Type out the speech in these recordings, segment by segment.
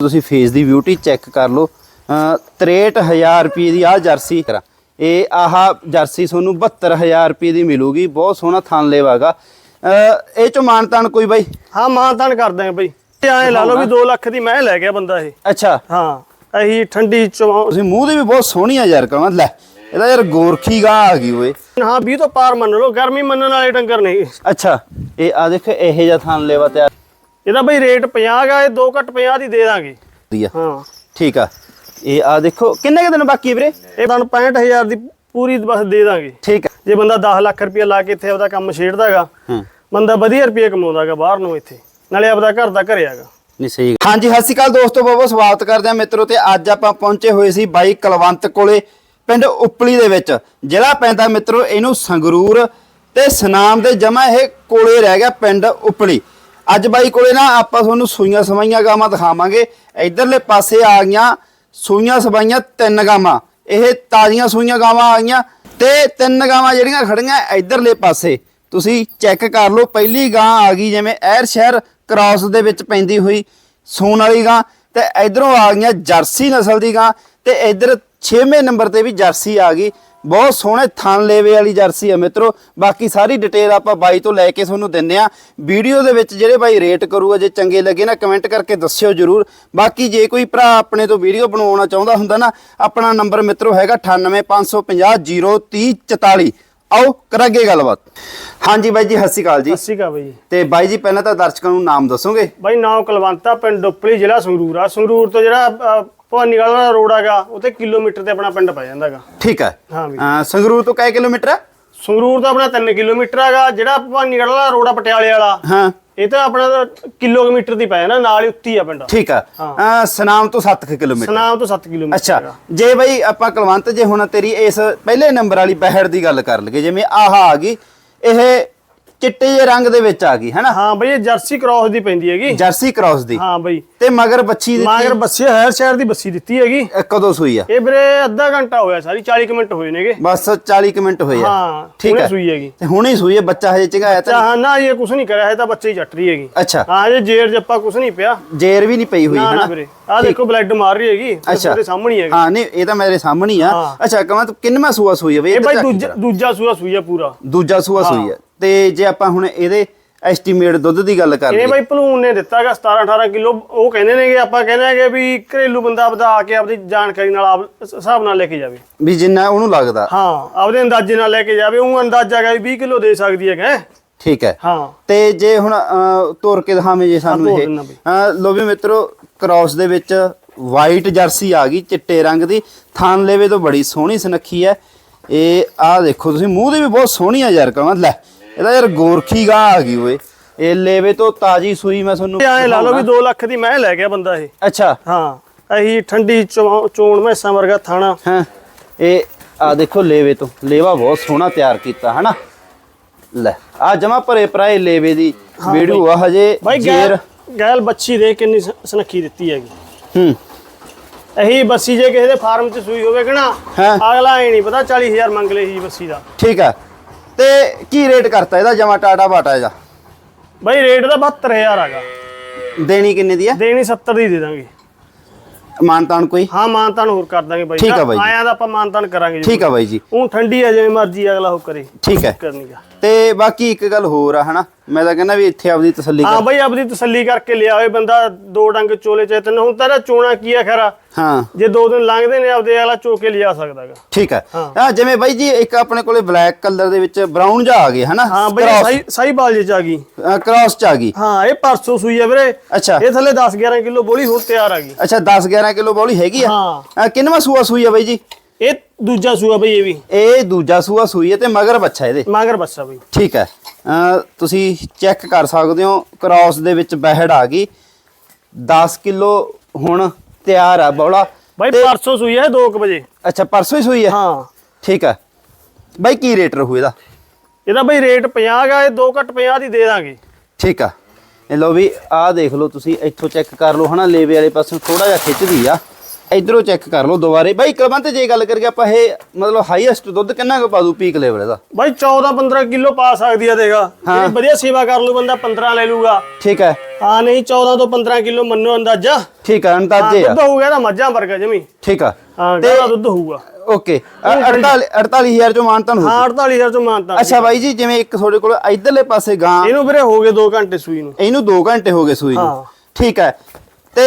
ਤੁਸੀਂ ਫੇਸ ਦੀ beauty check ਕਰ ਲਓ। ਅਹ 63000 ਰੁਪਏ ਦੀ ਆ ਜਰਸੀ। ਇਹ ਆਹ ਜਰਸੀ ਤੁਹਾਨੂੰ 72000 ਰੁਪਏ ਦੀ ਮਿਲੂਗੀ। ਬਹੁਤ ਸੋਹਣਾ ਥਣ ਲੇਵਾਗਾ ਇਹ ਚ ਮਾਨਤਾਨ ਕੋਈ ਬਾਈ? ਹਾਂ ਮਾਨਤਾਨ ਕਰ ਦਾਂਗੇ ਬਈ। ਐ ਲਾ ਲਓ ਵੀ 2 ਲੱਖ ਦੀ ਮੈਂ ਲੈ ਗਿਆ ਬੰਦਾ ਇਹ। ਅੱਛਾ। ਹਾਂ ਅਹੀ ਠੰਡੀ ਚੋਂ ਤੁਸੀਂ ਮੂੰਹ ਦੀ ਵੀ ਬਹੁਤ ਸੋਹਣੀ ਆ ਯਾਰ ਕਹਾਂ ਲੈ ਇਹਦਾ ਯਾਰ ਗੋਰਖੀ ਗਾ ਆ ਗਈ ਓਏ। ਹਾਂ 20 ਤੋਂ ਪਾਰ ਮੰਨ ਲਓ। ਗਰਮੀ ਮੰਨਣ ਵਾਲੇ ਡੰਗਰ ਨਹੀਂ ਅੱਛਾ। ਇਹ ਆ ਦੇਖ ਇਹ ਜਿਹਾ ਥਣ ਲੇਵਾ ਤੇ ਇਹਦਾ ਬਈ ਰੇਟ 50 ਗਾ ਇਹ 2 ਘੱਟ 50 ਦੀ ਦੇ ਦਾਂਗੇ। ਹਾਂ। ਠੀਕ ਆ। ਇਹ ਆ ਦੇਖੋ ਕਿੰਨੇ ਕੁ ਦਿਨ ਬਾਕੀ ਵੀਰੇ? ਇਹ ਤੁਹਾਨੂੰ 65000 ਦੀ ਪੂਰੀ ਬਸ ਦੇ ਦਾਂਗੇ। ਠੀਕ ਆ। ਜੇ ਬੰਦਾ 10 ਲੱਖ ਰੁਪਏ ਲਾ ਕੇ ਇੱਥੇ ਆਪਦਾ ਕੰਮ ਛੇੜਦਾਗਾ ਹੂੰ। ਬੰਦਾ ਵਧੀਆ ਰੁਪਏ ਕਮਾਉਂਦਾਗਾ ਬਾਹਰ ਨੂੰ ਇੱਥੇ। ਨਾਲੇ ਆਪਦਾ ਘਰ ਦਾ ਘਰੇ ਆਗਾ। ਨਹੀਂ ਸਹੀ ਹਾਂਜੀ ਸਤਿ ਸ਼੍ਰੀ ਅਕਾਲ ਦੋਸਤੋ ਬਹੁਤ ਬਹੁਤ ਸਵਾਗਤ ਕਰਦੇ ਆ ਮਿੱਤਰੋ ਤੇ ਅੱਜ ਆਪਾਂ ਪਹੁੰਚੇ ਹੋਏ ਸੀ ਬਾਈ ਕਲਵੰਤ ਕੋਲੇ ਪਿੰਡ ਉਪਲੀ ਦੇ ਵਿੱਚ। ਜਿਹੜਾ ਪੈਂਦਾ ਮਿੱਤਰੋ ਇਹਨੂੰ ਸੰਗਰੂਰ ਤੇ ਸਨਾਮ ਦੇ ਜਮਾ ਇਹ ਕੋਲੇ ਰਹਿ ਗਿਆ ਪਿੰਡ ਉਪਲੀ। ਅੱਜ ਬਾਈ ਕੋਲੇ ਨਾ ਆਪਾਂ ਤੁਹਾਨੂੰ ਸੂਈਆਂ ਸਵਾਈਆਂ ਗਾਵਾਂ ਦਿਖਾਵਾਂਗੇ। ਇਧਰਲੇ ਪਾਸੇ ਆ ਗਈਆਂ ਸੂਈਆਂ ਸਵਾਈਆਂ ਤਿੰਨ ਗਾਵਾਂ। ਇਹ ਤਾਜ਼ੀਆਂ ਸੂਈਆਂ ਗਾਵਾਂ ਆ ਗਈਆਂ ਤੇ ਤਿੰਨ ਗਾਵਾਂ ਜਿਹੜੀਆਂ ਖੜੀਆਂ ਇਧਰਲੇ ਪਾਸੇ। ਤੁਸੀਂ ਚੈੱਕ ਕਰ ਲਓ, ਪਹਿਲੀ ਗਾਂ ਆ ਗਈ ਜਿਵੇਂ ਐਰ ਸ਼ਹਿਰ ਕ੍ਰਾਸ ਦੇ ਵਿੱਚ ਪੈਂਦੀ ਹੋਈ ਸੂਣ ਵਾਲੀ ਗਾਂ ਤੇ ਇਧਰੋਂ ਆ ਗਈਆਂ ਜਰਸੀ ਨਸਲ ਦੀ ਗਾਂ ਤੇ ਇਧਰ 6ਵੇਂ ਨੰਬਰ ਤੇ ਵੀ ਜਰਸੀ ਆ ਗਈ। ਬਹੁਤ ਸੋਹਣੇ ਥਣ ਲੇਵੇ ਵਾਲੀ ਜਰਸੀ ਆ ਮਿੱਤਰੋ। ਬਾਕੀ ਸਾਰੀ ਡਿਟੇਲ ਆਪਾਂ ਬਾਈ ਤੋਂ ਲੈ ਕੇ ਤੁਹਾਨੂੰ ਦਿੰਦੇ ਆ ਵੀਡੀਓ ਦੇ ਵਿੱਚ ਜਿਹੜੇ ਬਾਈ ਰੇਟ ਕਰੂਗਾ ਜੇ ਚੰਗੇ ਲੱਗੇ ਨਾ ਕਮੈਂਟ ਕਰਕੇ ਦੱਸਿਓ ਜਰੂਰ। ਬਾਕੀ ਜੇ ਕੋਈ ਭਰਾ ਆਪਣੇ ਤੋਂ ਵੀਡੀਓ ਬਣਵਾਉਣਾ ਚਾਹੁੰਦਾ ਹੁੰਦਾ ਨਾ ਆਪਣਾ ਨੰਬਰ ਮਿੱਤਰੋ ਹੈਗਾ 9855033044 ਆਓ ਕਰਾਂਗੇ ਗੱਲਬਾਤ। ਹਾਂਜੀ ਬਾਈ ਜੀ ਸਤਿ ਸ਼੍ਰੀ ਅਕਾਲ ਜੀ। ਸੱਸੀ ਕਾ ਬਈ ਤੇ ਬਾਈ ਜੀ ਪਹਿਲਾਂ ਤਾਂ ਦਰਸ਼ਕਾਂ ਨੂੰ ਨਾਮ ਦੱਸੋਗੇ? ਬਾਈ ਨਾਮ ਕਲਵੰਤਾ ਪਿੰਡ ਡੁੱਪਲੀ ਜ਼ਿਲ੍ਹਾ ਸੰਗਰੂਰ ਆ। ਸੰਗਰੂਰ ਤੋਂ ਜਿਹੜਾ ਭਵਾਨੀਗੜ੍ਹ ਵਾਲਾ ਰੋਡ ਹੈਗਾ ਉੱਥੇ ਕਿਲੋਮੀਟਰ ਤੇ ਆਪਣਾ ਪਿੰਡ ਪੈ ਜਾਂਦਾਗਾ ਠੀਕ ਹੈ। ਹਾਂ ਵੀ। ਅਹ ਸੰਗਰੂਰ ਤੋਂ ਕਈ ਕਿਲੋਮੀਟਰ ਹੈ? ਸੰਗਰੂਰ ਤਾਂ ਆਪਣਾ 3 ਕਿਲੋਮੀਟਰ ਹੈਗਾ ਜਿਹੜਾ ਭਵਾਨੀਗੜ੍ਹ ਵਾਲਾ ਰੋਡ ਆ ਪਟਿਆਲੇ ਵਾਲਾ। ਹਾਂ। ਇਹ ਤਾਂ ਆਪਣਾ ਤਾਂ ਕਿਲੋਮੀਟਰ ਦੀ ਪੈ ਜਾਂਦਾ ਨਾਲ ਹੀ ਉੱਤੀ ਆ ਪਿੰਡ। ਠੀਕ ਹੈ। ਅਹ ਸਨਾਮ ਤੋਂ 7 ਕਿਲੋਮੀਟਰ। ਸਨਾਮ ਤੋਂ 7 ਕਿਲੋਮੀਟਰ ਅੱਛਾ। ਹੈਗਾ। ਜੇ ਬਈ ਆਪਾਂ ਕੁਲਵੰਤ ਜੇ ਹੁਣ ਤੇਰੀ ਇਸ ਪਹਿਲੇ ਨੰਬਰ ਵਾਲੀ ਬਹਿੜ ਦੀ ਗੱਲ ਕਰ ਲਈਏ ਜਿਵੇਂ ਆਹ ਆ ਗਈ ਇਹ ਚਿੱਟੇ ਜਿਹੇ ਰੰਗ ਦੇ ਵਿੱਚ ਆ ਗਈ ਹੈਨਾ ਹਾਂ ਬਈ ਇਹ ਜਰਸੀ ਕ੍ਰਾਸ ਦੀ ਪੈਂਦੀ ਹੈਗੀ। ਜਰਸੀ ਕ੍ਰਾਸ ਦੀ। ਹਾਂ ਬਈ। ਤੇ ਮਗਰ ਬੱਚੀ ਦੀ ਮਾਗਰ ਬੱਸੀ ਹੈਰ ਸ਼ਹਿਰ ਦੀ ਬੱਸੀ ਦਿੱਤੀ ਹੈਗੀ। ਇਹ ਕਦੋਂ ਸੂਈ ਆ? ਇਹ ਵੀਰੇ ਅੱਧਾ ਘੰਟਾ ਹੋਇਆ ਸਾਰੀ 40 ਕੁ ਮਿੰਟ ਹੋਏ ਨੇਗੇ। ਬਸ 40 ਕੁ ਮਿੰਟ ਹੋਏ ਆ। ਹਾਂ ਠੀਕ ਹੈ ਸੂਈ ਹੈਗੀ। ਤੇ ਹੁਣੇ ਸੂਈ ਹੈ ਬੱਚਾ ਹਜੇ ਚੰਗਾਇਆ ਤਾਂ ਚਾਹ ਨਾ ਇਹ ਕੁਛ ਨਹੀਂ ਕਰਿਆ ਹੈ ਤਾਂ ਬੱਚੇ ਹੀ ਚੱਟ ਰਹੀ ਹੈਗੀ। ਅੱਛਾ। ਹਾਂ ਜੇ ਜੇਰ ਜੱਪਾ ਕੁਛ ਨਹੀਂ ਪਿਆ। ਜੇਰ ਵੀ ਨਹੀਂ ਪਈ ਹੋਈ ਹੈਨਾ ਵੀਰੇ। ਆਹ ਦੇਖੋ ਬਲੱਡ ਮਾਰ ਰਹੀ ਹੈਗੀ। ਉਹਦੇ ਸਾਹਮਣੇ ਹੀ ਹੈਗੀ। ਹਾਂ ਨਹੀਂ ਇਹ ਤਾਂ ਮੇਰੇ ਸਾਹਮਣੇ ਹੀ ਆ। ਹਾਂ। ਅੱਛਾ ਕਹਾਂ ਤੂੰ ਕਿੰਨਵਾਂ ਸੂਆ ਸੂਈ ਹੈ ਬਈ? ਇਹ ਬਾਈ ਦੂਜਾ। ਦੂਜਾ ਸੂਆ ਸੂਈ ਆ ਪੂਰਾ। ਦੂਜਾ ਸੂਆ ਸੂਈ ਹੈ ਤੇ ਜੇ ਆਪਾਂ ਹੁਣ ਇਹਦੇ ਐਸਟੀਮੇਟ ਦੁੱਧ ਦੀ ਗੱਲ ਕਰ ਇਹ ਬਾਈ ਭਲੂਨ ਨੇ ਦਿੱਤਾਗਾ 17 18 ਕਿਲੋ ਉਹ ਕਹਿੰਦੇ ਨੇਗੇ ਆਪਾਂ ਕਹਿੰਦੇ ਹੈਗੇ ਵੀ ਘਰੇਲੂ ਬੰਦਾ ਆਪਦਾ ਆ ਕੇ ਆਪਦੀ ਜਾਣਕਾਰੀ ਨਾਲ ਆਪ ਹਿਸਾਬ ਨਾਲ ਲੈ ਕੇ ਜਾਵੇ। ਵੀ ਜਿੰਨਾ ਉਹਨੂੰ ਲੱਗਦਾ। ਹਾਂ ਆਪਦੇ ਅੰਦਾਜ਼ੇ ਨਾਲ ਲੈ ਕੇ ਜਾਵੇ ਉਹ ਅੰਦਾਜ਼ਾ ਹੈਗਾ ਵੀ 20 ਕਿਲੋ ਦੇ ਸਕਦੀ ਹੈਗਾ ਠੀਕ ਹੈ। ਹਾਂ। ਤੇ ਜੇ ਹੁਣ ਤੋਰ ਕੇ ਦਿਖਾਵੇਂ ਜੇ ਸਾਨੂੰ ਇਹ। ਲੋ ਵੀ ਮਿੱਤਰੋ ਕ੍ਰਾਸ ਦੇ ਵਿੱਚ ਵਾਈਟ ਜਰਸੀ ਆ ਗਈ ਚਿੱਟੇ ਰੰਗ ਦੀ। ਥਾਨ ਲੇਵੇ ਤੋਂ ਬੜੀ ਸੋਹਣੀ ਸੁਨੱਖੀ ਹੈ। ਇਹ ਆਹ ਦੇਖੋ ਤੁਸੀਂ ਮੂੰਹ ਦੀ ਵੀ ਬਹੁਤ ਸੋਹਣੀ ਆ ਯਾਰ ਕਹਾਂ ਲੈ। ਇਹਦਾ ਯਾਰ ਗੋਰਖੀ ਗਾ ਆ ਗਈ ਓਏ। ਇਹ ਲੇਵੇ ਤੋਂ ਤਾਜੀ ਸੂਈ ਮੈਂ ਤੁਹਾਨੂੰ ਐ ਲਾ ਲਓ ਵੀ 2 ਲੱਖ ਦੀ ਮੈਂ ਲੈ ਗਿਆ ਬੰਦਾ ਇਹ। ਅੱਛਾ। ਹਾਂ ਅਹੀ ਠੰਡੀ ਚੋਣ ਮੈਸਾਂ ਵਰਗਾ ਥਾਣਾ। ਹਾਂ ਇਹ ਆ ਦੇਖੋ ਲੇਵੇ ਤੋਂ। ਲੇਵਾ ਬਹੁਤ ਸੋਹਣਾ ਤਿਆਰ ਕੀਤਾ ਹਨਾ? ਲੈ ਆ ਜਮਾ ਭਰੇ ਭਰਾਏ ਲੇਵੇ ਦੀ ਵੀਡੀਓ ਆ ਹਜੇ ਜੇਰ ਗੈਲ ਬੱਚੀ ਦੇ ਕਿੰਨੀ ਸੁਨੱਖੀ ਦਿੱਤੀ ਹੈਗੀ। ਹੂੰ। ਅਹੀ ਬੱਸੀ ਜੇ ਕਿਸੇ ਦੇ ਫਾਰਮ 'ਚ ਸੂਈ ਹੋਵੇ ਕਿ ਨਾ। ਅਗਲਾ ਐ ਨਹੀਂ ਪਤਾ 40000 ਮੰਗ ਲਈ ਸੀ ਬੱਸੀ ਦਾ। ਠੀਕ ਹੈ ਤੇ ਕੀ ਰੇਟ ਕਰਤਾ ਇਹਦਾ ਜਮਾ ਟਾਟਾ ਬਾਟਾ ਇਹਦਾ? ਬਾਈ ਰੇਟ ਦਾ 72000 ਹੈਗਾ ਦੇਣੀ ਕਿੰਨੇ ਦੀ ਹੈ ਦੇਣੀ 70 ਦੀ ਦੇ ਦਾਂਗੇ। ਮਾਨਤਾਨ ਕੋਈ? ਹਾਂ ਮਾਨਤਾਨ ਹੋਰ ਕਰ ਦਾਂਗੇ ਬਾਈ। ਠੀਕ ਆ ਬਾਈ ਜੀ। ਆਇਆ ਤਾਂ ਆਪਾਂ ਮਾਨਤਾਨ ਕਰਾਂਗੇ ਠੀਕ ਆ ਬਾਈ ਜੀ। ਉਹ ਠੰਡੀ ਹੈ ਜਿਵੇਂ ਮਰਜ਼ੀ ਅਗਲਾ ਉਹ ਕਰੇ। ਠੀਕ ਹੈ। ਕਰਨੀ ਗਾ। ਤੇ ਬਾਕੀ ਇੱਕ ਗੱਲ ਹੋਰ ਆ ਹਨਾ? ਮੈਂ ਤਾਂ ਕਹਿੰਦਾ ਵੀ ਇੱਥੇ ਆਪਦੀ ਤਸੱਲੀ ਹਾਂ ਬਾਈ ਆਪਦੀ ਤਸੱਲੀ ਕਰਕੇ ਲਿਆ ਹੋਏ ਬੰਦਾ ਦੋ ਡੰਗ ਚੋਲੇ ਚ ਤਿੰਨ ਹੁਣ ਤਾਂ ਇਹਦਾ ਚੋਣਾ ਕੀ ਆ ਖਰਾ? ਹਾਂ। ਜੇ ਦੋ ਦਿਨ ਲੰਘਦੇ ਨੇ ਆਪਦੇ ਅਗਲਾ ਚੋ ਕੇ ਲਿਆ ਸਕਦਾਗਾ ਠੀਕ ਹੈ। ਹਾਂ। ਜਿਵੇਂ ਬਾਈ ਜੀ ਇੱਕ ਆਪਣੇ ਕੋਲੇ ਬਲੈਕ ਕਲਰ ਦੇ ਵਿੱਚ ਬਰਾਊਨ ਜਿਹਾ ਆ ਗਿਆ ਹਨਾ? ਹਾਂ ਬਾਈ ਸਹੀ ਸਹੀ ਬਾਲ ਜੇ ਚ ਆ ਗਈ। ਕ੍ਰਾਸ ਚ ਆ ਗਈ। ਹਾਂ ਇਹ ਪਰਸੋਂ ਸੂਈ ਆ ਵੀਰੇ। ਅੱਛਾ। ਇਹ ਥੱਲੇ 10 11 ਕਿਲੋ ਬੋਲੀ ਹੁਣ ਤਿਆਰ ਆ ਗਈ। ਅੱਛਾ 10 11 ਕਿਲੋ ਬੋਲੀ ਹੈਗੀ ਆ। ਹਾਂ। ਕਿੰਨਵਾਂ ਸੂਆ ਸੂਈ ਆ ਬਾਈ ਜੀ? ਇਹ ਦੂਜਾ ਸੂਆ ਬਈ ਇਹ ਵੀ। ਇਹ ਦੂਜਾ ਸੂਆ ਸੂਈ ਹੈ ਤੇ ਮਗਰ ਬੱਚਾ ਇਹਦੇ। ਮਾਗਰ ਬੱਚਾ ਬਈ। ਠੀਕ ਹੈ। ਤੁਸੀਂ ਚੈੱਕ ਕਰ ਸਕਦੇ ਹੋ ਕ੍ਰਾਸ ਦੇ ਵਿੱਚ ਬਹਿੜ ਆ ਗਈ। 10 ਕਿਲੋ ਹੁਣ ਤਿਆਰ ਆ ਬੌਲਾ। ਬਾਈ ਪਰਸੋਂ ਸੂਈ ਆ 2 ਵਜੇ। ਅੱਛਾ ਪਰਸੋਂ ਹੀ ਸੂਈ ਹੈ? ਹਾਂ। ਠੀਕ ਹੈ। ਬਾਈ ਕੀ ਰੇਟ ਰਹੂ ਇਹਦਾ? ਇਹਦਾ ਬਈ ਰੇਟ 50 ਗਾ ਇਹ 2 ਘੱਟ 50 ਦੀ ਦੇ ਦਾਂਗੇ। ਠੀਕ ਆ। ਇਹ ਲਓ ਵੀ ਆਹ ਦੇਖ ਲਓ ਤੁਸੀਂ ਇੱਥੋਂ ਚੈੱਕ ਕਰ ਲਓ ਹਨਾ ਲੇਵੇ ਵਾਲੇ ਪਾਸੋਂ ਥੋੜਾ ਜਿਹਾ ਖਿੱਚਦੀ ਆ। ਇਧਰੋਂ ਚੈੱਕ ਕਰ ਲਓ ਦੁਬਾਰੇ। ਬਾਈ ਕਲਵੰਤ ਜੇ ਗੱਲ ਕਰੀਏ ਆਪਾਂ ਇਹ ਮਤਲਬ ਹਾਈਐਸਟ ਦੁੱਧ ਕਿੰਨਾ ਕੁ ਪਾ ਦੂ ਪੀਕ ਲੈਵਲ ਇਹਦਾ? ਬਾਈ 14 15 ਕਿਲੋ ਪਾ ਸਕਦੀ ਆ ਦੇਗਾ। ਜਿਹੜੀ ਵਧੀਆ ਸੇਵਾ ਕਰ ਲੂ ਬੰਦਾ 15 ਲੈ ਲੂਗਾ ਠੀਕ ਹੈ। ਹਾਂ ਨਹੀਂ 14 ਤੋਂ 15 ਕਿਲੋ ਮੰਨੋ ਅੰਦਾਜ਼ਾ। ਠੀਕ ਹਾਂ, ਅੰਦਾਜ਼ੇ ਆ ਦੁੱਧ ਹੋਊਗਾ ਤਾਂ ਮੱਝਾਂ ਵਰਗਾ ਜਮੀ। ਠੀਕ ਆ। ਹਾਂ ਤੇ ਦੁੱਧ ਹੋਊਗਾ। ਓਕੇ। 48 48000 ਚੋਂ ਮਾਨਤਨ ਹੋ ਹਾਂ 48000 ਚੋਂ ਮਾਨਤਾ ਅੱਛਾ ਬਾਈ ਜੀ ਜਿਵੇਂ ਇੱਕ ਤੁਹਾਡੇ ਕੋਲ ਇਧਰਲੇ ਪਾਸੇ ਗਾਂ ਇਹਨੂੰ ਵੀਰੇ ਹੋ ਗਏ 2 ਘੰਟੇ ਸੂਈ ਨੂੰ। ਇਹਨੂੰ 2 ਘੰਟੇ ਹੋ ਗਏ ਸੂਈ ਨੂੰ। ਠੀਕ ਹੈ। ਤੇ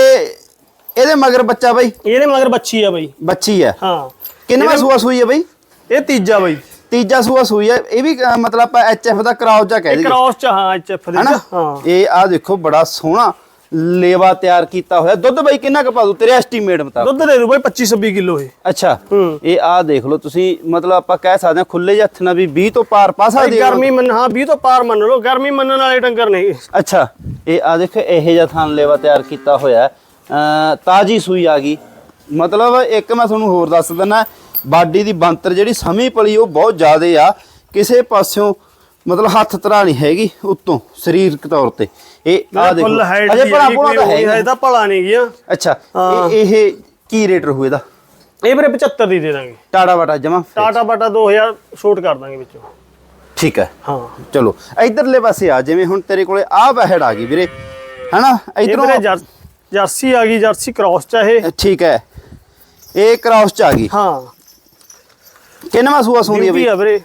ਇਹਦੇ ਮਗਰ ਬੱਚਾ ਬਾਈ? ਇਹਦੇ ਮਗਰ ਬੱਚੀ ਆ ਬਈ। ਬੱਚੀ ਹੈ। ਹਾਂ ਕਿੰਨਵਾ ਸੂਆ ਸੂਈ ਹੈ ਬਾਈ? ਇਹ ਤੀਜਾ ਬਈ। ਤੀਜਾ ਸੂਆ ਸੂਈ ਹੈ ਇਹ ਵੀ ਮਤਲਬ ਆਪਾਂ ਐਚਐਫ ਦਾ ਕਰਾਉ ਜਾ ਕਹਿ ਦਈਏ। ਕ੍ਰਾਸ ਚ ਹਾਂ ਐਚਐਫ ਦੇ ਹਾਂ। ਇਹ ਆ ਦੇਖੋ ਬੜਾ ਸੋਹਣਾ ਲੇਵਾ ਤਿਆਰ ਕੀਤਾ ਹੋਇਆ। ਦੁੱਧ ਬਾਈ ਕਿੰਨਾ ਕੁ ਪਾ ਦੂ ਤੇਰੇ ਐਸਟੀਮੇਟ ਮੁਤਾਬਕ। ਦੁੱਧ ਦੇ ਦੂ ਬਈ 25 26 ਕਿਲੋ ਇਹ। ਅੱਛਾ। ਹੂੰ। ਇਹ ਆ ਦੇਖ ਲਓ ਤੁਸੀਂ ਮਤਲਬ ਆਪਾਂ ਕਹਿ ਸਕਦੇ ਹਾਂ ਖੁੱਲੇ ਹੱਥ ਨਾਲ ਵੀ 20 ਤੋਂ ਪਾਰ ਪਾ ਸਕਦੇ ਹੋ। ਗਰਮੀ ਮੰਨ ਹਾਂ 20 ਤੋਂ ਪਾਰ ਮੰਨ ਲਓ। ਗਰਮੀ ਮੰਨਣ ਵਾਲੇ ਡੰਗਰ ਨਹੀਂ ਅੱਛਾ। ਇਹ ਆ ਦੇਖੋ ਇਹੋ ਜਿਹਾ ਥਾਨ ਲੇਵਾ ਤਿਆਰ ਕੀਤਾ ਹੋਇਆ। ਤਾਜੀ ਸੂਈ ਆ ਗਈ। ਮਤਲਬ ਇੱਕ ਮੈਂ ਤੁਹਾਨੂੰ ਹੋਰ ਦੱਸ ਦਿੰਦਾ ਬਾਡੀ ਦੀ ਬੰਤਰ ਜਿਹੜੀ ਸਮੀ ਪਲੀ ਉਹ ਬਹੁਤ ਜ਼ਿਆਦੇ ਆ। ਕਿਸੇ ਪਾਸਿਓਂ ਮਤਲਬ ਹੱਥ ਤਰਾ ਨਹੀਂ ਹੈਗੀ ਉੱਤੋਂ ਸਰੀਰਕ ਤੌਰ ਤੇ। ਇਹ ਆ ਦੇਖੋ ਅਜੇ ਭਲਾ ਭੁਲਾ ਤਾਂ ਹੈ ਤਾਂ ਭਲਾ ਨਹੀਂ ਗਿਆ। ਅੱਛਾ। ਇਹ ਇਹ ਕੀ ਰੇਟ ਰਹੂ ਇਹਦਾ? ਇਹ ਵੀਰੇ 75 ਦੀ ਦੇ ਦਾਂਗੇ। ਟਾੜਾ ਵਾਟਾ ਜਮਾ? ਟਾਟਾ ਬਾਟਾ 2000 ਛੋਟ ਕਰ ਦਾਂਗੇ ਵਿੱਚੋਂ। ਠੀਕ ਹੈ। ਹਾਂ। ਚਲੋ ਇਧਰਲੇ ਪਾਸੇ ਆ ਜਿਵੇਂ ਹੁਣ ਤੇਰੇ ਕੋਲੇ ਆ ਬਹਿੜ ਆ ਗਈ ਵੀਰੇ। ਹਨਾ? ਇਧਰੋਂ ਜਰਸੀ ਆ ਗਈ ਜਰਸੀ ਕ੍ਰਾਸ ਚ ਆ ਇਹ। ਠੀਕ ਹੈ। ਇਹ ਕ੍ਰਾਸ ਚ ਆ ਗਈ। ਹਾਂ। ਕਿੰਨਵਾ ਸੂਆ ਸੁੰਦੀ ਆ ਵੀਰੇ।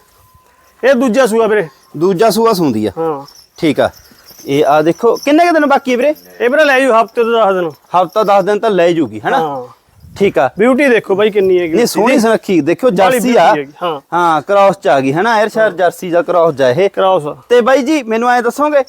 ਇਹ ਦੂਜਾ ਸੂਆ ਵੀਰੇ। ਦੂਜਾ ਸੂਆ ਸੁੰਦੀ ਆ। ਹਾਂ। ਠੀਕ ਆ। ਇਹ ਆ ਦੇਖੋ ਕਿੰਨੇ ਕੁ ਦਿਨ ਬਾਕੀ ਹੈ ਵੀਰੇ? ਇਹ ਵੀਰੇ ਲੈ ਜੂ ਹਫ਼ਤੇ ਤੋਂ 10 ਦਿਨ। ਹਫਤਾ 10 ਦਿਨ ਤਾਂ ਲੈ ਜੂਗੀ ਹੈਨਾ? ਹਾਂ। ਠੀਕ ਆ। ਬਿਊਟੀ ਦੇਖੋ ਬਾਈ ਕਿੰਨੀ ਹੈਗੀ। ਇਹ ਸੋਹਣੀ ਸੁਨੱਖੀ ਦੇਖੋ ਜਰਸੀ ਆ। beauty ਹੈਗੀ, ਹਾਂ। ਹਾਂ ਕ੍ਰਾਸ ਚ ਆ ਗਈ ਹੈਨਾ? 에ਅਰ ਸ਼ਹਿਰ ਜਰਸੀ ਦਾ ਕ੍ਰਾਸ ਜਾ ਇਹ। ਕ੍ਰਾਸ ਤੇ ਬਾਈ ਜੀ ਮੈਨੂੰ ਐ ਦੱਸੋਗੇ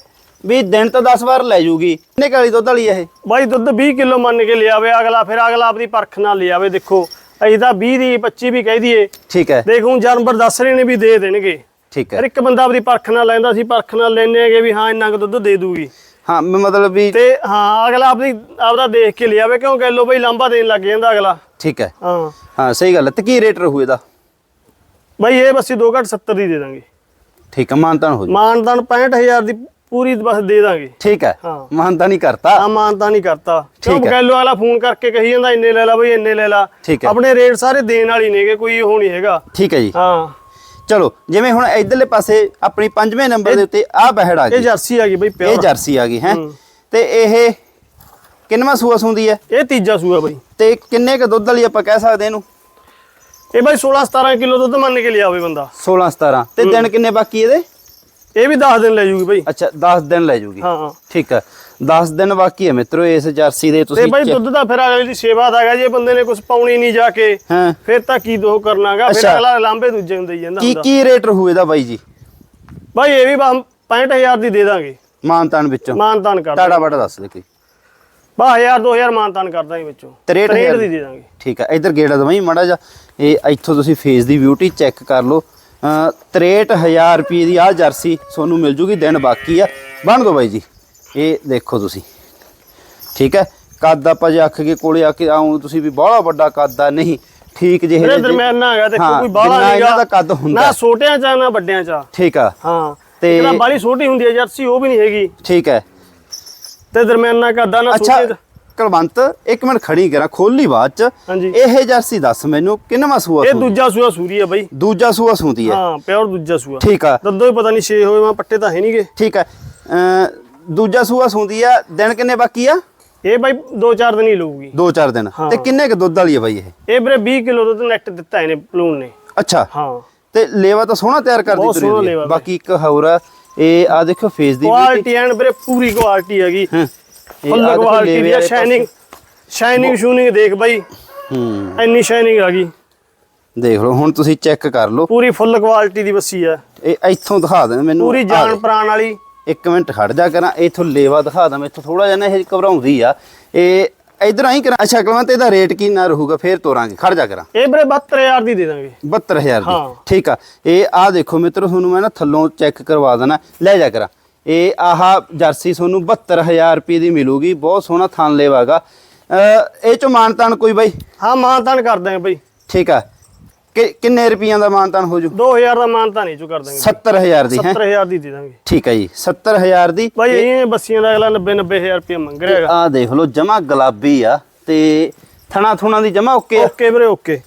ਵੀ ਦਿਨ ਤਾਂ 10 ਵਾਰ ਲੈ ਜੂਗੀ। ਕਿੰਨੇ ਕਾਲੀ ਦੁੱਧ ਵਾਲੀ ਇਹ? ਬਾਈ ਦੁੱਧ 20 ਕਿਲੋ ਮੰਨ ਕੇ ਲਿਆਵੇ ਅਗਲਾ ਫਿਰ ਅਗਲਾ ਆਪਦੀ ਪਰਖ ਨਾਲ ਲਿਆਵੇ ਦੇਖੋ। ਅਸੀਂ ਤਾਂ 20 ਦੀ 25 ਵੀ ਕਹਿ ਦਈਏ। ਠੀਕ ਹੈ। ਦੇਖੋ ਜਾਨਵਰ ਦੱਸ ਰਹੇ ਨੇ ਵੀ ਦੇ ਦੇਣਗੇ। ਠੀਕ ਹੈ। ਇੱਕ ਬੰਦਾ ਆਪਦੀ ਪਰਖ ਨਾਲ ਲੈਂਦਾ ਸੀ ਪਰਖ ਨਾਲ ਲੈਨੇ ਹੈਗੇ ਵੀ ਹਾਂ ਇੰਨਾ ਕੁ ਦੁੱਧ ਦੇ ਦੂਗੀ। ਹਾਂ ਮੈਂ ਮਤਲਬ ਵੀ ਤੇ ਹਾਂ ਅਗਲਾ ਆਪਦੀ ਆਪਦਾ ਦੇਖ ਕੇ ਲਿਆਵੇ ਕਿਉਂ ਕਹਿ ਲੋ ਬਈ ਲਾਂਬਾ ਦੇਣ ਲੱਗ ਜਾਂਦਾ ਅਗਲਾ। ਠੀਕ ਹੈ। ਹਾਂ। ਹਾਂ ਸਹੀ ਗੱਲ ਹੈ। ਤੇ ਕੀ ਰੇਟ ਰਹੂ ਇਹਦਾ? ਬਾਈ ਇਹ ਬਸ 2 ਘੱਟ 70 ਦੀ ਦੇ ਦਾਂਗੇ। ਠੀਕ ਹੈ ਮਾਨਤਾਨ ਹੋ ਜੂ। ਮਾਨਦਾਨ 65000 ਦੀ ਪੂਰੀ ਬਸ ਦੇ ਦਾਂਗੇ। ਠੀਕ ਹੈ। ਹਾਂ। ਮਾਨਤਾ ਨਹੀਂ ਕਰਤਾ। ਆ ਮਾਨਤਾ ਨਹੀਂ ਕਰਤਾ। ਠੀਕ ਹੈ। ਕਹਿ ਲੋ ਅਗਲਾ ਫੋਨ ਕਰਕੇ ਕਹੀ ਜਾਂਦਾ ਇੰਨੇ ਲੈ ਲਾ ਬਈ ਇੰਨੇ ਲੈ ਲਾ। ਹੈ। ਆਪਣੇ ਰੇਟ ਸਾਰੇ ਦੇਣ ਵਾਲੀ ਨੇਗੇ ਕੋਈ ਉਹ ਨਹੀਂ ਹੈਗਾ। ਠੀਕ ਹੈ ਜੀ। ਹਾਂ। ਚਲੋ ਜਿਵੇਂ ਹੁਣ ਇਧਰਲੇ ਪਾਸੇ ਆਪਣੀ ਪੰਜਵੇਂ ਨੰਬਰ ਦੇ ਉੱਤੇ ਆ ਬਹਿੜ ਆ ਇਹ ਗਈ ਜਰਸੀ ਆ ਗਈ ਬਈ ਇਹ ਪਿਓਰ ਜਰਸੀ ਆ ਗਈ ਹੈ। ਹੂੰ। ਤੇ ਇਹ ਕਿੰਨਵਾਂ ਸੂਆ ਸੁੰਦੀ ਹੈ? ਇਹ ਤੀਜਾ ਸੂਆ ਬਈ। ਤੇ ਕਿੰਨੇ ਕ ਦੁੱਧ ਵਾਲੀ ਆਪਾਂ ਕਹਿ ਸਕਦੇ ਇਹਨੂੰ? ਇਹ ਬਾਈ 16 17 ਕਿਲੋ ਦੁੱਧ ਮੰਨ ਕੇ ਲਿਆਵੇ ਬੰਦਾ। 16 17 ਤੇ ਦਿਨ ਕਿੰਨੇ ਬਾਕੀ ਇਹਦੇ? ਇਹ ਵੀ 10 ਦਿਨ ਲੈ ਜੂਗੀ ਬਈ। ਅੱਛਾ 10 ਦਿਨ ਲੈ ਜੂਗੀ। ਹਾਂ। ਠੀਕ ਹੈ। 10 ਦਿਨ ਬਾਕੀ ਹੈ ਮਿੱਤਰੋ ਇਸ ਜਰਸੀ ਦੇ ਤੇ ਤੁਸੀਂ ਬਾਈ ਚੈੱਕ- ਦੁੱਧ ਦਾ ਫਿਰ ਅਗਲੇ ਦੀ ਸੇਵਾ ਦਾ ਹੈਗਾ ਜੇ ਬੰਦੇ ਨੇ ਕੁਝ ਪਾਉਣੀ ਨਹੀਂ ਜਾ ਕੇ ਫਿਰ ਤਾਂ ਕੀ ਦੋ ਕਰਨਾਗਾ? ਫਿਰ। ਅਗਲਾ ਲਾਂਬੇ ਦੂਜੇ ਨੂੰ ਦੇਈ ਜਾਂਦਾ ਕੀ ਹੁੰਦਾ। ਕੀ ਰੇਟ ਰਹੂ ਇਹਦਾ ਬਾਈ ਜੀ? ਬਾਈ ਇਹ ਵੀ ਬਸ 65000 ਦੀ ਦੇ ਦਾਂਗੇ। ਮਾਨਤਾਨ ਵਿੱਚੋਂ। ਮਾਨਤਾਨ ਕਰ ਟਾੜਾ ਬੜਾ ਦੱਸ ਦੇ ਕੋਈ। ਬਾ 1000 2000 ਮਾਨਤਾਨ ਕਰ ਦਾਂਗੇ ਵਿੱਚੋਂ। 63,000 ਦੀ ਦੇ। ਦਾਂਗੇ। ਠੀਕ ਹੈ। ਇੱਧਰ ਗੇੜਾ ਦਵਾਈ ਮੜਾ ਜਾ ਇਹ ਇੱਥੋਂ ਤੁਸੀਂ ਫੇਸ ਦੀ ਬਿਊਟੀ ਚੈੱਕ ਕਰ ਲਓ। 63000 ਰੁਪਏ ਦੀ ਆ ਜਰਸੀ ਤੁਹਾਨੂੰ ਮਿਲ ਜੂਗੀ ਦਿਨ ਬਾਕੀ ਆ। ਬਣ ਦੋ ਬਾਈ ਜੀ। ਇਹ ਦੇਖੋ ਤੁਸੀਂ। ਠੀਕ ਹੈ? ਕੱਦ ਆਪਾਂ ਜੇ ਅੱਖ ਕੇ ਕੋਲੇ ਆ ਕੇ ਆਉਂ ਤੁਸੀਂ ਵੀ ਬਾਹਲਾ ਵੱਡਾ ਕੱਦ ਆ ਨਹੀਂ ਠੀਕ ਜਿਹੇ ਇਹਦੇ ਜਿਹੇ- ਦਰਮਿਆਨਾ ਹੈਗਾ ਦੇਖੋ ਕੋਈ ਬਾਹਲਾ ਨਹੀਂਗਾ। ਇਹਨਾਂ ਦਾ ਕੱਦ ਹੁੰਦਾ। ਨਾ ਛੋਟਿਆਂ ਚ ਆ, ਨਾ ਵੱਡਿਆਂ ਚ ਆ। ਠੀਕ ਆ। ਹਾਂ ਤੇ- ਬਾਲੀ ਛੋਟੀ ਹੁੰਦੀ ਹੈ ਜਰਸੀ ਉਹ ਵੀ ਨਹੀਂ ਹੈਗੀ। ਠੀਕ ਹੈ। ਤੇ ਦਰਮਿਆਨਾ ਕੱਦਾ ਨਾ ਅੱਛਾ ਛੋਟੇ ਕਲਵੰਤ ਇੱਕ ਮਿੰਟ ਖੜੀ ਕਰਾਂ ਖੋਲੀ ਬਾਅਦ ਚ। ਇਹ ਜਰਸੀ ਦੱਸ ਮੈਨੂੰ ਕਿੰਨਵਾਂ ਸੂਆ ਇਹ? ਦੂਜਾ ਸੂਆ ਸੂਰੀ ਆ ਬਾਈ। ਦੂਜਾ ਸੂਆ ਸੁੰਦੀ ਹੈ। ਹਾਂ ਪਿਓਰ ਦੂਜਾ ਸੂਆ। ਠੀਕ ਆ। ਦੱਦੋ ਹੀ ਪਤਾ ਨਹੀਂ ਛੇ ਹੋਏ ਮੈਂ ਪੱਟੇ ਤਾਂ ਹੈ ਨਹੀਂਗੇ ਠੀਕ ਹੈ ਅ ਦੂਜਾ ਸੂਆ ਸੁੰਦੀ ਆ ਦਿਨ ਕਿੰਨੇ ਬਾਕੀ ਆ? ਇਹ ਬਾਈ 2-4 ਦਿਨ ਹੀ ਲਊਗੀ। 2-4 ਦਿਨ। ਹਾਂ। ਤੇ ਕਿੰਨੇ ਕ ਦੁੱਧ ਵਾਲੀ ਆ ਬਾਈ ਇਹ? ਇਹ ਵੀਰੇ 20 ਕਿਲੋ ਦੁੱਧ ਨੈਟ ਦਿੱਤਾ ਇਹਨੇ ਪਲੂਨ ਨੇ। ਅੱਛਾ। ਹਾਂ। ਤੇ ਲੇਵਾ ਤਾਂ ਸੋਹਣਾ ਤਿਆਰ ਕਰਦੀ ਤੁਰੀ ਆ। ਬਾਕੀ ਇੱਕ ਹੋਰ ਆ ਇਹ ਆ ਦੇਖੋ ਫੇਸ ਦੀ ਕੁਆਲਿਟੀ ਐਨ ਵੀਰੇ ਪੂਰੀ ਕੁਆਲਿਟੀ ਹੈਗੀ। ਹਾਂ। ਫੁੱਲ ਕੁਆਲਿਟੀ ਦੀ ਸ਼ਾਈਨਿੰਗ ਸ਼ਾਈਨਿੰਗ ਸ਼ੂਨਿੰਗ ਦੇਖ ਬਾਈ। ਹੂੰ। ਇੰਨੀ ਸ਼ਾਈਨਿੰਗ ਆ ਗਈ। ਦੇਖ ਲਓ ਹੁਣ ਤੁਸੀਂ ਚੈੱਕ ਕਰ ਲਓ। ਪੂਰੀ ਫੁੱਲ ਕੁਆਲਿਟੀ ਦੀ ਬੱਸੀ ਆ। ਇਹ ਇੱਥੋਂ ਦਿਖਾ ਦੇ ਮੈਨੂੰ। ਪੂਰੀ ਜਾਨ। ਪ੍ਰਾਣ ਵਾਲੀ। ਇੱਕ ਮਿੰਟ ਖੜ ਜਾ ਕਰਾਂ ਇਥੋਂ ਲੇਵਾ ਦਿਖਾ ਦਾਂ ਇੱਥੋਂ ਥੋੜਾ ਜਿਹਾ ਨਾ ਇਹ ਘਬਰਾਉਂਦੀ ਆ। ਇਹ ਇਧਰ ਆਈ ਕਰਾਂ। ਅੱਛਾ ਕਲਵੰਤ ਇਹਦਾ ਰੇਟ ਕੀ ਨਾ ਰਹੂਗਾ? ਫੇਰ ਤੋਰਾਂਗੇ। ਖੜ ਜਾ ਕਰਾਂ। ਇਹ ਵੀਰੇ 72000 ਦੀ ਦੇ ਦਾਂਗੇ। 72000 ਦੀ। ਠੀਕ ਆ। ਇਹ ਆ ਦੇਖੋ ਮਿੱਤਰੋ ਤੁਹਾਨੂੰ ਮੈਂ ਨਾ ਥੱਲੋਂ ਚੈੱਕ ਕਰਵਾ ਦੇਣਾ। ਲੈ ਜਾ ਕਰਾਂ। ਇਹ ਆਹ ਜਰਸੀ ਤੁਹਾਨੂੰ 72000 ਰੁਪਏ ਦੀ ਮਿਲੂਗੀ ਬਹੁਤ ਸੋਹਣਾ ਥਣ ਲੇਵਾਗਾ ਇਹ ਚ ਮਾਨਤਾਨ ਕੋਈ ਬਾਈ? ਹਾਂ ਮਾਨਤਾਨ ਕਰ ਦਾਂਗੇ ਬਾਈ। ਠੀਕ ਆ। ਕਿੰਨੇ ਰੁਪਈਆਂ ਦਾ ਮਾਨਤਾਨ ਹੋ ਜੂ? 2000 ਦਾ ਮਾਨਤਾਨ ਨਹੀਂ ਚੋ ਕਰ ਦਾਂਗੇ 70000 ਦੀ ਹੈ? 70000 ਦੀ ਦੇ ਦਾਂਗੇ। ਠੀਕ ਆ ਜੀ 70000 ਦੀ। ਬਾਈ ਇਹ ਬੱਸੀਆਂ ਦਾ ਅਗਲਾ 90 90000 ਰੁਪਏ ਮੰਗ ਰਿਹਾ ਹੈਗਾ। ਆ ਦੇਖ ਲਓ ਜਮਾ ਗੁਲਾਬੀ ਆ ਤੇ ਥਣਾ ਥੁਣਾ ਦੀ ਜਮਾ ਓਕੇ ਆ। ਓਕੇ ਵੀਰੇ ਓਕੇ।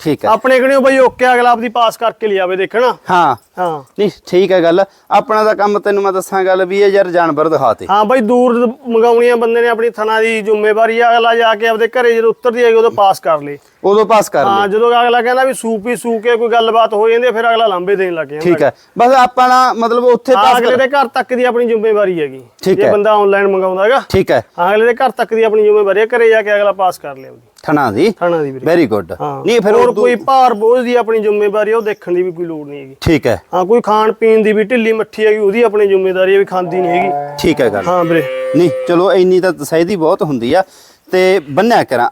ਠੀਕ ਹੈ ਆਪਣੇ ਕਿਹੜੇ ਬਈ ਓਕੇ ਅਗਲਾ ਆਪਦੀ ਪਾਸ ਕਰਕੇ ਲਿਆਵੇ ਦੇਖਣਾ। ਹਾਂ। ਹਾਂ। ਨਹੀਂ ਠੀਕ ਹੈ ਗੱਲ। ਆਪਣਾ ਦਾ ਕੰਮ ਤੈਨੂੰ ਮੈਂ ਦੱਸਾਂ ਗੱਲ ਵੀ ਇਹ ਯਾਰ ਜਾਨਵਰ ਦਿਖਾਤੇ। ਹਾਂ ਬਈ ਦੂਰ ਮੰਗਾਉਣੀਆਂ ਬੰਦੇ ਨੇ ਆਪਣੀ ਥਣਾ ਦੀ ਜ਼ਿੰਮੇਵਾਰੀ ਆ ਅਗਲਾ ਜਾ ਕੇ ਆਪਦੇ ਘਰੇ ਜਦੋਂ ਉਤਰਦੀ ਹੈਗੀ ਉਦੋਂ ਪਾਸ ਕਰ ਲੇ। ਉਦੋਂ ਪਾਸ ਕਰ ਲੈ। ਹਾਂ ਜਦੋਂ ਅਗਲਾ ਕਹਿੰਦਾ ਵੀ ਸੂਪ ਹੀ ਸੂ ਕੇ ਕੋਈ ਗੱਲਬਾਤ ਹੋ ਜਾਂਦੀ ਫਿਰ ਅਗਲਾ ਲਾਂਬੇ ਦੇਣ ਲੱਗ ਜਾਂਦਾ। ਠੀਕ ਹੈ। ਬਸ ਆਪਣਾ ਮਤਲਬ ਉੱਥੇ ਪਾਸ ਅਗਲੇ ਦੇ ਘਰ ਤੱਕ ਦੀ ਆਪਣੀ ਜ਼ਿੰਮੇਵਾਰੀ ਹੈਗੀ। ਠੀਕ ਜੇ। ਬੰਦਾ ਆਨਲਾਈਨ ਮੰਗਾਉਂਦਾ ਹੈਗਾ ਠੀਕ ਹੈ। ਅਗਲੇ ਦੇ ਘਰ ਤੱਕ ਦੀ ਆਪਣੀ ਜ਼ਿੰਮੇਵਾਰੀ ਹੈ ਘਰੇ ਜਾ ਕੇ ਅਗਲਾ ਪਾਸ ਕਰ ਲਿਆ ਉਹਦੀ ਥਣਾ ਦੀ? ਥਾਣਾ ਦੀ ਵੀਰੇ। ਗੁੱਡ ਨਹੀਂ ਫਿਰ ਹੋਰ ਕੋਈ ਭਾਰ ਬੋਝ ਦੀ ਆਪਣੀ ਜ਼ਿੰਮੇਵਾਰੀ ਉਹ ਦੇਖਣ ਦੀ ਵੀ ਕੋਈ ਲੋੜ ਨਹੀਂ ਹੈਗੀ। ਠੀਕ ਹੈ। ਹਾਂ ਕੋਈ ਖਾਣ ਪੀਣ ਦੀ ਵੀ ਢਿੱਲੀ ਮੱਠੀ ਹੈਗੀ ਉਹਦੀ ਆਪਣੀ ਜ਼ਿੰਮੇਵਾਰੀ ਹੈ ਵੀ ਖਾਂਦੀ ਨਹੀਂ ਹੈਗੀ। ਠੀਕ ਹੈ ਗੱਲ। ਹਾਂ ਵੀਰੇ। ਨਹੀਂ ਚਲੋ ਇੰਨੀ ਤਾਂ ਸਹਿਦੀ ਬਹੁਤ ਹੁੰਦੀ ਆ। ਤੇ ਬੰਨਿਆ ਕਰਾਂ।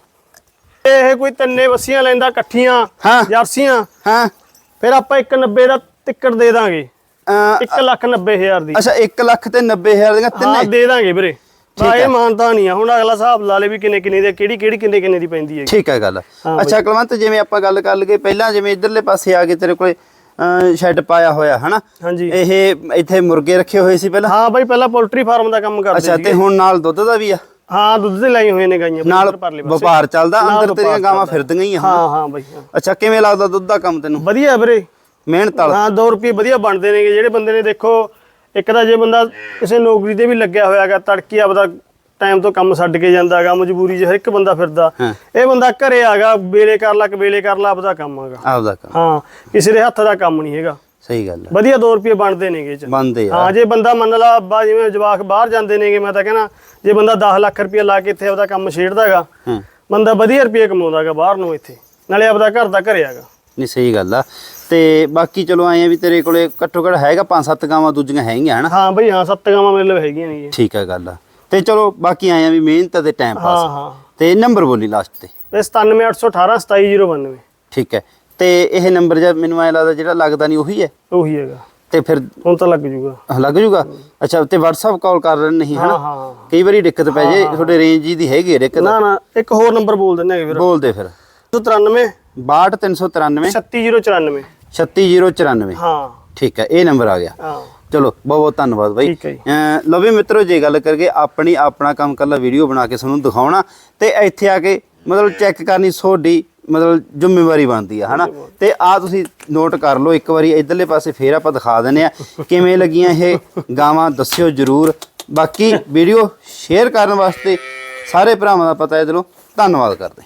ਇਹ ਕੋਈ ਤਿੰਨੇ ਵਸੀਆਂ ਲੈਂਦਾ ਇਕੱਠੀਆਂ ਹਾਂ। ਜਰਸੀਆਂ। ਹਾਂ। ਫਿਰ ਆਪਾਂ 190 ਦਾ ਟਿਕਟ ਦੇ ਦਾਂਗੇ। ਅਮ, 1 ਲੱਖ 90 ਹਜ਼ਾਰ ਦੀ। ਅੱਛਾ 1 ਲੱਖ ਤੇ 90000 ਦੀਆਂ ਹਾਂ ਤਿੰਨੇ ਦੇ ਦਾਂਗੇ ਵੀਰੇ। ਬਾ। ਇਹ ਮਾਨਤਾ ਨਹੀਂ ਆ। ਹੁਣ ਅਗਲਾ ਹਿਸਾਬ ਲਾ ਲੇ ਵੀ ਕਿੰਨੇ ਕਿੰਨੇ ਦੇ ਕਿਹੜੀ ਕਿਹੜੀ ਕਿੰਨੇ ਕਿੰਨੇ ਦੀ ਪੈਂਦੀ ਹੈ ਠੀਕ ਹੈ ਗੱਲ। ਅੱਛਾ ਕੁਲਵੰਤ ਜਿਵੇਂ ਆਪਾਂ ਗੱਲ ਕਰ ਲਈਏ ਪਹਿਲਾਂ ਜਿਵੇਂ ਇਧਰਲੇ ਪਾਸੇ ਆ ਕੇ ਤੇਰੇ ਕੋਲੇ ਸ਼ੈੱਡ ਪਾਇਆ ਹੋਇਆ ਹਨਾ? ਹਾਂਜੀ। ਇਹ ਇੱਥੇ ਮੁਰਗੇ ਰੱਖੇ ਹੋਏ ਸੀ ਪਹਿਲਾਂ? ਹਾਂ ਬਾਈ ਪਹਿਲਾਂ ਪੋਲਟਰੀ ਫਾਰਮ ਦਾ ਕੰਮ ਕਰਦੇ ਅੱਛਾ ਸੀ ਤੇ ਹੁਣ ਨਾਲ ਦੁੱਧ ਦਾ ਵੀ ਆ? ਹਾਂ ਦੁੱਧ ਦੇ ਲਾਈ ਹੋਏ ਨੇ ਗਾਈਆਂ ਨਾਲ। ਵਪਾਰ ਚੱਲਦਾ ਅੰਦਰ ਤੇਰੀਆਂ ਗਾਵਾਂ। ਫਿਰਦੀਆਂ ਹੀ ਆ ਹਾਂ ਹਾਂ ਬਾਈ। ਅੱਛਾ ਕਿਵੇਂ ਲੱਗਦਾ ਦੁੱਧ ਦਾ ਕੰਮ ਤੈਨੂੰ? ਵਧੀਆ ਵੀਰੇ। ਮਿਹਨਤ ਵਾਲਾ। ਹਾਂ 2 ਰੁਪਏ ਵਧੀਆ ਬਣਦੇ ਨੇਗੇ। ਜਿਹੜੇ ਬੰਦੇ ਨੇ ਦੇਖੋ ਇੱਕ ਤਾਂ ਜੇ ਬੰਦਾ ਕਿਸੇ ਨੌਕਰੀ ਤੇ ਵੀ ਲੱਗਿਆ ਹੋਇਆਗਾ ਤੜਕੀ ਆਪਦਾ ਟਾਈਮ ਤੋਂ ਕੰਮ ਛੱਡ ਕੇ ਜਾਂਦਾਗਾ ਮਜਬੂਰੀ 'ਚ ਹਰ ਇੱਕ ਬੰਦਾ ਫਿਰਦਾ। ਇਹ ਬੰਦਾ ਘਰੇ ਆਗਾ ਵੇਲੇ ਕਰ ਲਾ ਕਿ ਵੇਲੇ ਕਰ ਲਾ ਆਪਦਾ ਕੰਮ ਆਗਾ ਆਪਦਾ ਕੰਮ। ਹਾਂ ਕਿਸੇ ਦੇ ਹੱਥ ਦਾ ਕੰਮ ਨਹੀਂ ਹੈਗਾ। ਸਹੀ ਗੱਲ ਹੈ। ਵਧੀਆ 2 ਰੁਪਏ ਬਣਦੇ ਨੇਗੇ 'ਚ। ਬੰਦੇ ਆ। ਹਾਂ ਜੇ ਬੰਦਾ ਮੰਨ ਲਾ ਅੱਬਾ ਜਿਵੇਂ ਜਵਾਕ ਬਾਹਰ ਜਾਂਦੇ ਨੇਗੇ ਮੈਂ ਤਾਂ ਕਹਿੰਦਾ ਜੇ ਬੰਦਾ 10 ਲੱਖ ਰੁਪਏ ਲਾ ਕੇ ਇੱਥੇ ਆਪਦਾ ਕੰਮ ਛੇੜਦਾਗਾ ਬੰਦਾ ਵਧੀਆ ਰੁਪਏ ਕਮਾਉਂਦਾਗਾ ਬਾਹਰ ਨੂੰ ਇੱਥੇ ਨਾਲੇ ਆਪਦਾ ਘਰ ਦਾ ਘਰੇ ਆਗਾ ਨਹੀਂ ਸਹੀ ਗੱਲ ਆ। ਤੇ ਬਾਕੀ ਚਲੋ ਆਏ ਆ ਵੀ ਤੇਰੇ ਕੋਲੇ ਘੱਟੋ ਘੱਟ ਹੈਗਾ ਪੰਜ ਸੱਤ ਗਾਵਾਂ ਦੂਜੀਆਂ ਹੈਗੀਆਂ ਹਨਾ? ਹਾਂ ਬਈ ਹਾਂ ਸੱਤ ਗਾਵਾਂ ਮੇਰੇ ਲਈ ਹੈਗੀਆਂ ਨੇ ਠੀਕ ਹੈ ਗੱਲ ਆ। ਤੇ ਚਲੋ ਬਾਕੀ ਆਏ ਆ ਵੀ ਮਿਹਨਤ ਤੇ ਟਾਈਮ ਹਾਂ ਪਾਸ ਹਾਂ ਤੇ ਨੰਬਰ ਬੋਲੀ ਲਾਸਟ ਤੇ। ਇਹ 97818 27092 ਠੀਕ ਹੈ। ਤੇ ਇਹ ਨੰਬਰ ਜਦ ਮੈਨੂੰ ਐ ਲੱਗਦਾ ਜਿਹੜਾ ਲੱਗਦਾ ਨਹੀਂ ਉਹੀ ਹੈ? ਉਹੀ ਹੈਗਾ। ਤੇ ਫਿਰ ਹੁਣ ਤਾਂ ਲੱਗ ਜੂਗਾ। ਲੱਗ ਜੂਗਾ? ਅੱਛਾ ਤੇ WhatsApp ਕਾਲ ਕਰ ਰਹੇ ਨਹੀਂ ਹਾਂ ਹਨਾ ਹਾਂ। ਕਈ ਵਾਰੀ ਦਿੱਕਤ ਪੈ ਜੇ ਤੁਹਾਡੇ ਰੇਂਜ ਜੀ ਦੀ ਹੈਗੀ ਹੈ ਦਿੱਕਤ। ਨਾ ਨਾ ਇੱਕ ਹੋਰ ਨੰਬਰ ਬੋਲ ਦਿੰਦੇ ਹੈਗੇ ਫਿਰ। ਬੋਲ ਦੇ ਫਿਰ 93 62393 36094 36094 ਹਾਂ ਠੀਕ ਹੈ ਇਹ ਨੰਬਰ ਆ ਗਿਆ। ਹਾਂ। ਚਲੋ ਬਹੁਤ ਬਹੁਤ ਧੰਨਵਾਦ ਬਾਈ। ਠੀਕ ਹੈ ਜੀ। ਅਮ ਲਓ ਵੀ ਮਿੱਤਰੋ ਜੇ ਗੱਲ ਕਰਕੇ ਆਪਣੀ ਆਪਣਾ ਕੰਮ ਕੱਲਾ ਵੀਡੀਓ ਬਣਾ ਕੇ ਤੁਹਾਨੂੰ ਦਿਖਾਉਣਾ। ਤੇ ਇੱਥੇ ਆ ਕੇ ਮਤਲਬ ਚੈੱਕ ਕਰਨੀ ਤੁਹਾਡੀ ਮਤਲਬ ਜ਼ਿੰਮੇਵਾਰੀ ਬਣਦੀ ਆ ਹਨਾ? ਤੇ ਆ ਤੁਸੀਂ ਨੋਟ ਕਰ ਲਓ ਇੱਕ ਵਾਰੀ ਇਧਰਲੇ ਪਾਸੇ ਫੇਰ ਆਪਾਂ ਦਿਖਾ ਦਿੰਨੇ ਆ ਕਿਵੇਂ ਲੱਗੀਆਂ ਇਹ ਗਾਵਾਂ ਦੱਸਿਓ ਜਰੂਰ। ਬਾਕੀ ਵੀਡੀਓ ਸ਼ੇਅਰ ਕਰਨ ਵਾਸਤੇ ਸਾਰੇ ਭਰਾਵਾਂ ਦਾ ਪਤਾ ਇਧਰੋਂ ਧੰਨਵਾਦ ਕਰਦੇ